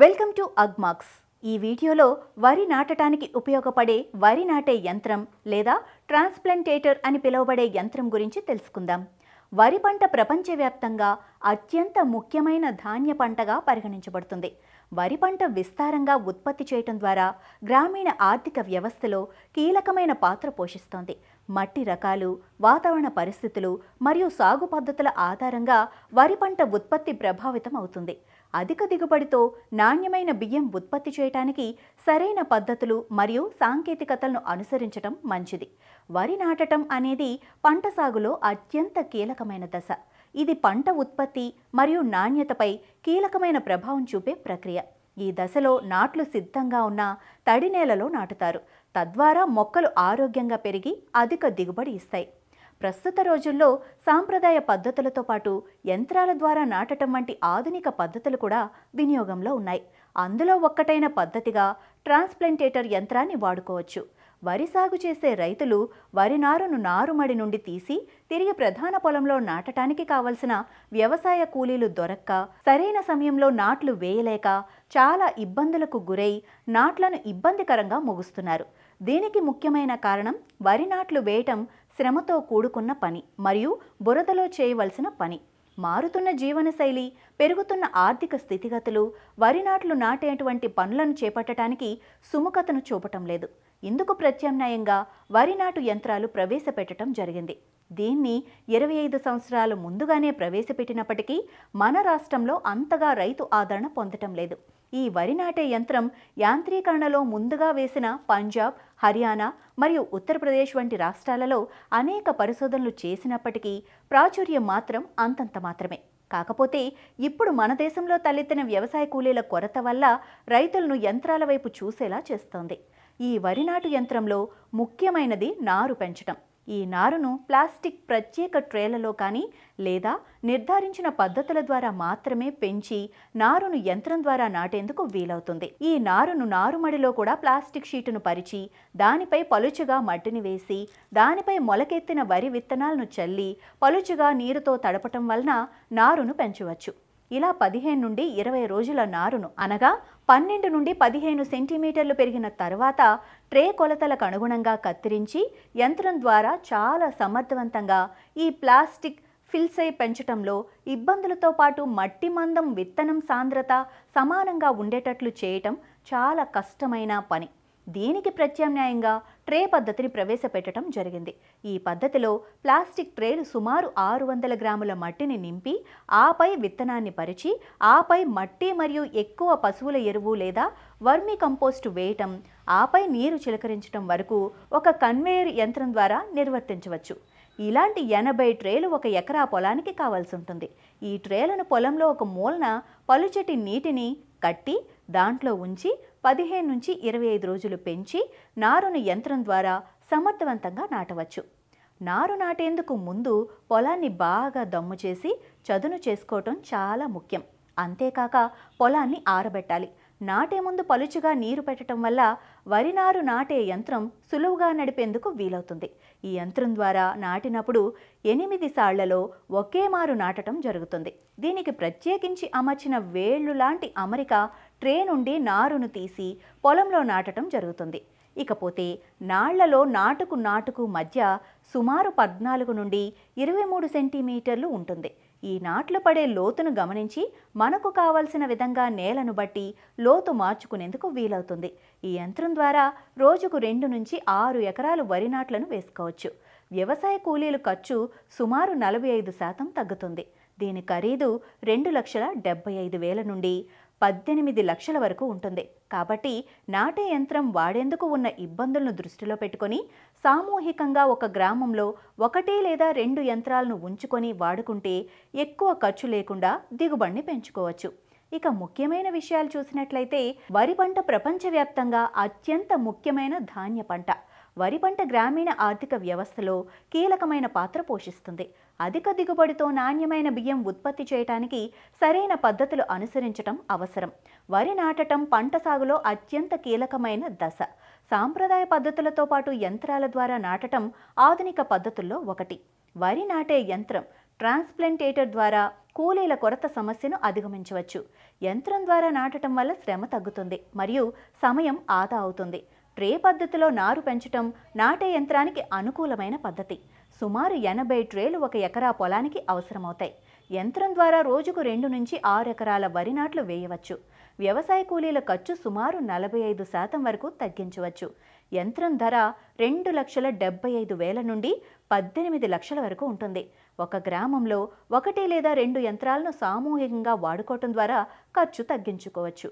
Welcome to Agmax. ఈ వీడియోలో వరి నాటడానికి ఉపయోగపడే వరి నాటే యంత్రం లేదా ట్రాన్స్ప్లాంటేటర్ అని పిలువబడే యంత్రం గురించి తెలుసుకుందాం. వరి పంట ప్రపంచవ్యాప్తంగా అత్యంత ముఖ్యమైన ధాన్య పంటగా పరిగణించబడుతుంది. వరి పంట విస్తారంగా ఉత్పత్తి చేయటం ద్వారా గ్రామీణ ఆర్థిక వ్యవస్థలో కీలకమైన పాత్ర పోషిస్తోంది. మట్టి రకాలు వాతావరణ పరిస్థితులు మరియు సాగు పద్ధతుల ఆధారంగా వరి పంట ఉత్పత్తి ప్రభావితం అవుతుంది అధిక దిగుబడితో నాణ్యమైన బియ్యం ఉత్పత్తి చేయడానికి సరైన పద్ధతులు మరియు సాంకేతికతలను అనుసరించటం మంచిది. వరి నాటటం అనేది పంట సాగులో అత్యంత కీలకమైన దశ. ఇది పంట ఉత్పత్తి మరియు నాణ్యతపై కీలకమైన ప్రభావం చూపే ప్రక్రియ. ఈ దశలో నాట్లు సిద్ధంగా ఉన్న తడి నేలలో నాటుతారు. తద్వారా మొక్కలు ఆరోగ్యంగా పెరిగి అధిక దిగుబడి ఇస్తాయి. ప్రస్తుత రోజుల్లో సాంప్రదాయ పద్ధతులతో పాటు యంత్రాల ద్వారా నాటటం వంటి ఆధునిక పద్ధతులు కూడా వినియోగంలో ఉన్నాయి. అందులో ఒక్కటైన పద్ధతిగా ట్రాన్స్ప్లాంటేటర్ యంత్రాన్ని వాడుకోవచ్చు. వరి సాగు చేసే రైతులు వరి నారును నారుమడి నుండి తీసి తిరిగి ప్రధాన పొలంలో నాటటానికి కావలసిన వ్యవసాయ కూలీలు దొరక్క సరైన సమయంలో నాట్లు వేయలేక చాలా ఇబ్బందులకు గురై నాట్లను ఇబ్బందికరంగా ముగుస్తున్నారు. దీనికి ముఖ్యమైన కారణం వరి నాట్లు వేయటం శ్రమతో కూడుకున్న పని మరియు బురదలో చేయవలసిన పని. మారుతున్న జీవనశైలి పెరుగుతున్న ఆర్థిక స్థితిగతులు వరి నాట్లు నాటేటువంటి పనులను చేపట్టడానికి సుముఖతను చూపటం లేదు. ఇందుకు ప్రత్యామ్నాయంగా వరి నాటు యంత్రాలు ప్రవేశపెట్టడం జరిగింది. దీన్ని ఇరవై ఐదు సంవత్సరాలు ముందుగానే ప్రవేశపెట్టినప్పటికీ మన రాష్ట్రంలో అంతగా రైతు ఆదరణ పొందటం లేదు. ఈ వరి నాటే యంత్రం యాంత్రీకరణలో ముందుగా వేసిన పంజాబ్ హర్యానా మరియు ఉత్తరప్రదేశ్ వంటి రాష్ట్రాలలో అనేక పరిశోధనలు చేసినప్పటికీ ప్రాచుర్యం మాత్రం అంతంత మాత్రమే. కాకపోతే ఇప్పుడు మన దేశంలో తలెత్తిన వ్యవసాయ కూలీల కొరత వల్ల రైతులను యంత్రాల వైపు చూసేలా చేస్తోంది. ఈ వరి నాటు యంత్రంలో ముఖ్యమైనది నారు పెంచడం ఈ నారును ప్లాస్టిక్ ప్రత్యేక ట్రేలలో కానీ లేదా నిర్ధారించిన పద్ధతుల ద్వారా మాత్రమే పెంచి నారును యంత్రం ద్వారా నాటేందుకు వీలవుతుంది. ఈ నారును నారుమడిలో కూడా ప్లాస్టిక్ షీటును పరిచి దానిపై పలుచగా మట్టిని వేసి దానిపై మొలకెత్తిన వరి విత్తనాలను చల్లి పలుచగా నీరుతో తడపటం వలన నారును పెంచవచ్చు. ఇలా పదిహేను నుండి ఇరవై రోజుల నారును అనగా పన్నెండు నుండి పదిహేను సెంటీమీటర్లు పెరిగిన తర్వాత ట్రే కొలతలకు అనుగుణంగా కత్తిరించి యంత్రం ద్వారా చాలా సమర్థవంతంగా ఈ ప్లాస్టిక్ ఫిల్సై పెంచటంలో ఇబ్బందులతో పాటు మట్టి మందం విత్తనం సాంద్రత సమానంగా ఉండేటట్లు చేయటం చాలా కష్టమైన పని. దీనికి ప్రత్యామ్నాయంగా ట్రే పద్ధతిని ప్రవేశపెట్టడం జరిగింది. ఈ పద్ధతిలో ప్లాస్టిక్ ట్రేలు సుమారు ఆరు వందల గ్రాముల మట్టిని నింపి ఆపై విత్తనాన్ని పరిచి ఆపై మట్టి మరియు ఎక్కువ పశువుల ఎరువు లేదా వర్మి కంపోస్ట్ వేయటం ఆపై నీరు చిలకరించడం వరకు ఒక కన్వేయర్ యంత్రం ద్వారా నిర్వర్తించవచ్చు. ఇలాంటి ఎనభై ట్రేలు ఒక ఎకరా పొలానికి కావాల్సి ఉంటుంది. ఈ ట్రేలను పొలంలో ఒక మూలన పలుచటి నీటిని కట్టి దాంట్లో ఉంచి పదిహేను నుంచి ఇరవై ఐదు రోజులు పెంచి నారును యంత్రం ద్వారా సమర్థవంతంగా నాటవచ్చు. నారు నాటేందుకు ముందు పొలాన్ని బాగా దమ్ము చేసి చదును చేసుకోవటం చాలా ముఖ్యం. అంతేకాక పొలాన్ని ఆరబెట్టాలి. నాటే ముందు పలుచుగా నీరు పెట్టడం వల్ల వరి నారు నాటే యంత్రం సులువుగా నడిపేందుకు వీలవుతుంది. ఈ యంత్రం ద్వారా నాటినప్పుడు ఎనిమిది సాళ్ళలో ఒకే మారు నాటడం జరుగుతుంది. దీనికి ప్రత్యేకించి అమర్చిన వేళ్ళు లాంటి అమరిక ట్రే నుండి నారును తీసి పొలంలో నాటడం జరుగుతుంది. ఇకపోతే నాళ్ళలో నాటుకు నాటుకు మధ్య సుమారు పద్నాలుగు నుండి ఇరవై మూడు సెంటీమీటర్లు ఉంటుంది. ఈ నాట్లు పడే లోతును గమనించి మనకు కావలసిన విధంగా నేలను బట్టి లోతు మార్చుకునేందుకు వీలవుతుంది. ఈ యంత్రం ద్వారా రోజుకు రెండు నుంచి ఆరు ఎకరాలు వరి నాట్లను వేసుకోవచ్చు. వ్యవసాయ కూలీలు ఖర్చు సుమారు నలభై ఐదు శాతం తగ్గుతుంది. దీని ఖరీదు రెండు లక్షల డెబ్బై ఐదు వేల నుండి పద్దెనిమిది లక్షల వరకు ఉంటుంది. కాబట్టి నాటే యంత్రం వాడేందుకు ఉన్న ఇబ్బందులను దృష్టిలో పెట్టుకొని సామూహికంగా ఒక గ్రామంలో ఒకటి లేదా రెండు యంత్రాలను ఉంచుకొని వాడుకుంటే ఎక్కువ ఖర్చు లేకుండా దిగుబడిని పెంచుకోవచ్చు. ఇక ముఖ్యమైన విషయాలు చూసినట్లయితే వరి పంట ప్రపంచవ్యాప్తంగా అత్యంత ముఖ్యమైన ధాన్య పంట. వరి పంట గ్రామీణ ఆర్థిక వ్యవస్థలో కీలకమైన పాత్ర పోషిస్తుంది. అధిక దిగుబడితో నాణ్యమైన బియ్యం ఉత్పత్తి చేయడానికి సరైన పద్ధతులు అనుసరించటం అవసరం. వరి నాటటం పంట సాగులో అత్యంత కీలకమైన దశ. సాంప్రదాయ పద్ధతులతో పాటు యంత్రాల ద్వారా నాటటం ఆధునిక పద్ధతుల్లో ఒకటి. వరి నాటే యంత్రం ట్రాన్స్ప్లాంటేటర్ ద్వారా కూలీల కొరత సమస్యను అధిగమించవచ్చు. యంత్రం ద్వారా నాటడం వల్ల శ్రమ తగ్గుతుంది మరియు సమయం ఆదా అవుతుంది. ట్రే పద్ధతిలో నారు పెంచటం నాటే యంత్రానికి అనుకూలమైన పద్ధతి. సుమారు ఎనభై ట్రేలు ఒక ఎకరా పొలానికి అవసరమవుతాయి. యంత్రం ద్వారా రోజుకు రెండు నుంచి ఆరు ఎకరాల వరి నాట్లు వేయవచ్చు. వ్యవసాయ కూలీల ఖర్చు సుమారు నలభై ఐదు శాతం వరకు తగ్గించవచ్చు. యంత్రం ధర రెండు లక్షల డెబ్బై ఐదు వేల నుండి పద్దెనిమిది లక్షల వరకు ఉంటుంది. ఒక గ్రామంలో ఒకటి లేదా రెండు యంత్రాలను సామూహికంగా వాడుకోవటం ద్వారా ఖర్చు తగ్గించుకోవచ్చు.